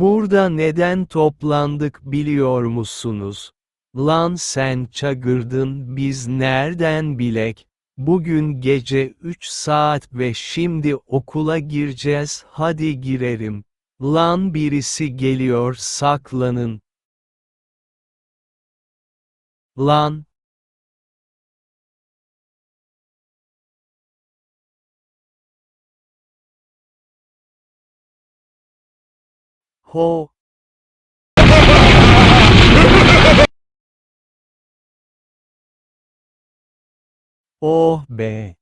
Burada neden toplandık biliyor musunuz? Lan sen çagırdın biz nereden bilek? Bugün gece 3 saat ve şimdi okula gireceğiz hadi girerim. Lan birisi geliyor saklanın. Lan. 호 오메